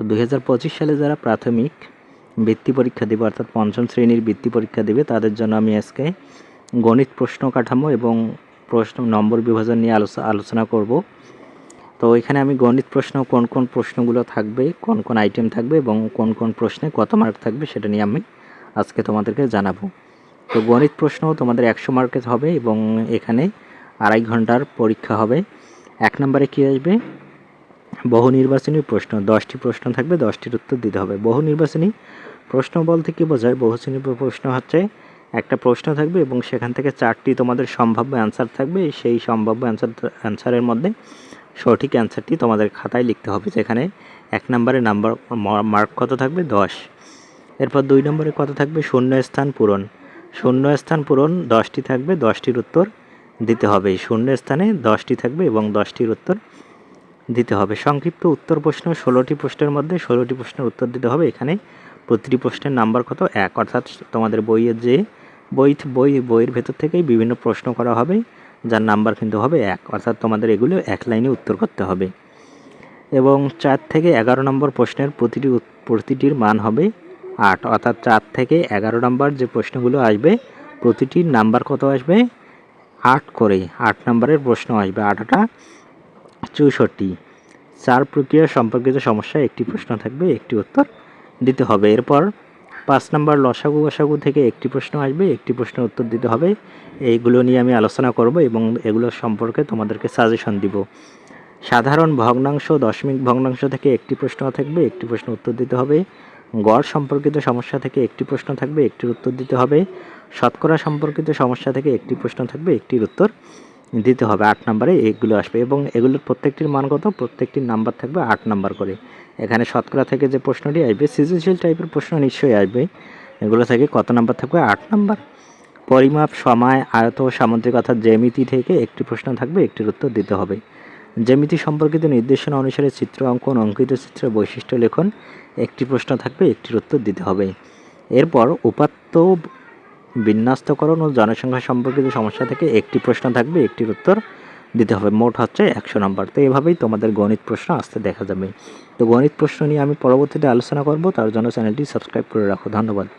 তো দুই হাজার পঁচিশ সালে যারা প্রাথমিক বৃত্তি পরীক্ষা দেবে, অর্থাৎ পঞ্চম শ্রেণির বৃত্তি পরীক্ষা দেবে, তাদের জন্য আমি আজকে গণিত প্রশ্ন কাঠামো এবং প্রশ্ন নম্বর বিভাজন নিয়ে আলোচনা আলোচনা করব। তো এখানে আমি গণিত প্রশ্ন কোন কোন প্রশ্নগুলো থাকবে, কোন কোন আইটেম থাকবে এবং কোন কোন প্রশ্নে কত মার্ক থাকবে সেটা নিয়ে আমি আজকে তোমাদেরকে জানাব। তো গণিত প্রশ্ন তোমাদের একশো মার্কের হবে এবং এখানে আড়াই ঘণ্টার পরীক্ষা হবে। এক নম্বরে কী আসবে? বহু নির্বাচনী প্রশ্ন, দশটি প্রশ্ন থাকবে, দশটির উত্তর দিতে হবে। বহু নির্বাচনী প্রশ্ন বলতে কী বোঝায়? বহু শ্রেণির প্রশ্ন হচ্ছে, একটা প্রশ্ন থাকবে এবং সেখান থেকে চারটি তোমাদের সম্ভাব্য অ্যান্সার থাকবে, সেই সম্ভাব্য অ্যান্সার অ্যান্সারের মধ্যে সঠিক অ্যান্সারটি তোমাদের খাতায় লিখতে হবে, যেখানে এক নম্বরে নাম্বার মার্ক কত থাকবে? দশ। এরপর দুই নম্বরে কত থাকবে? শূন্য স্থান পূরণ। শূন্য স্থান পূরণ, দশটি থাকবে, দশটির উত্তর দিতে হবে। শূন্য স্থানে দশটি থাকবে এবং দশটির উত্তর দিতে হবে। সংক্ষিপ্ত উত্তর প্রশ্ন ষোলোটি প্রশ্নের মধ্যে ষোলোটি প্রশ্নের উত্তর দিতে হবে। এখানে প্রতিটি প্রশ্নের নাম্বার কত? এক। অর্থাৎ তোমাদের বইয়ের যে বই বই, বইয়ের ভেতর থেকেই বিভিন্ন প্রশ্ন করা হবে, যার নাম্বার কিন্তু হবে এক। অর্থাৎ তোমাদের এগুলো এক লাইনে উত্তর করতে হবে। এবং চার থেকে এগারো নম্বর প্রশ্নের প্রতিটি প্রতিটির মান হবে আট। অর্থাৎ চার থেকে এগারো নম্বর যে প্রশ্নগুলো আসবে, প্রতিটির নাম্বার কত আসবে? আট করে। আট নম্বরের প্রশ্ন আসবে। আটটা চৌষট্টি। চার প্রক্রিয়া সম্পর্কিত সমস্যা একটি প্রশ্ন থাকবে, একটি উত্তর দিতে হবে। এরপর পাঁচ নম্বর লসাগু গসাগু থেকে একটি প্রশ্ন আসবে, একটি প্রশ্নের উত্তর দিতে হবে। এইগুলো নিয়ে আমি আলোচনা করব এবং এগুলো সম্পর্কে তোমাদেরকে সাজেশন দিব। সাধারণ ভগ্নাংশ, দশমিক ভগ্নাংশ থেকে একটি প্রশ্ন থাকবে, একটি প্রশ্ন উত্তর দিতে হবে। গড় সম্পর্কিত সমস্যা থেকে একটি প্রশ্ন থাকবে, একটির উত্তর দিতে হবে। শতকরা সম্পর্কিত সমস্যা থেকে একটি প্রশ্ন থাকবে, একটির উত্তর দিতে হবে আট নম্বরে, এগুলো আসবে এবং এগুলোর প্রত্যেকটির মান কত? প্রত্যেকটির নাম্বার থাকবে আট নাম্বার করে। এখানে শতকরা থেকে যে প্রশ্নটি আসবে, সৃজনশীল টাইপের প্রশ্ন নিশ্চয়ই আসবে। এগুলো থেকে কত নাম্বার থাকবে? আট নাম্বার। পরিমাপ, সময়, আয়ত সামুদ্রিক অর্থাৎ জ্যামিতি থেকে একটি প্রশ্ন থাকবে, একটির উত্তর দিতে হবে। জ্যামিতি সম্পর্কিত নির্দেশনা অনুসারে চিত্র অঙ্কন, অঙ্কিত চিত্র বৈশিষ্ট্য লেখন, একটি প্রশ্ন থাকবে, একটির উত্তর দিতে হবে। এরপর উপাত্ত বিন্যস্তকরণ ও জনসংখ্যা সম্পর্কিত সমস্যা থেকে একটি প্রশ্ন থাকবে, একটির উত্তর দিতে হবে। মোট হচ্ছে একশো নম্বর। তো এভাবেই তোমাদের গণিত প্রশ্ন আসতে দেখা যাবে। তো গণিত প্রশ্ন নিয়ে আমি পরবর্তীতে আলোচনা করব। তার জন্য চ্যানেলটি সাবস্ক্রাইব করে রাখো। ধন্যবাদ।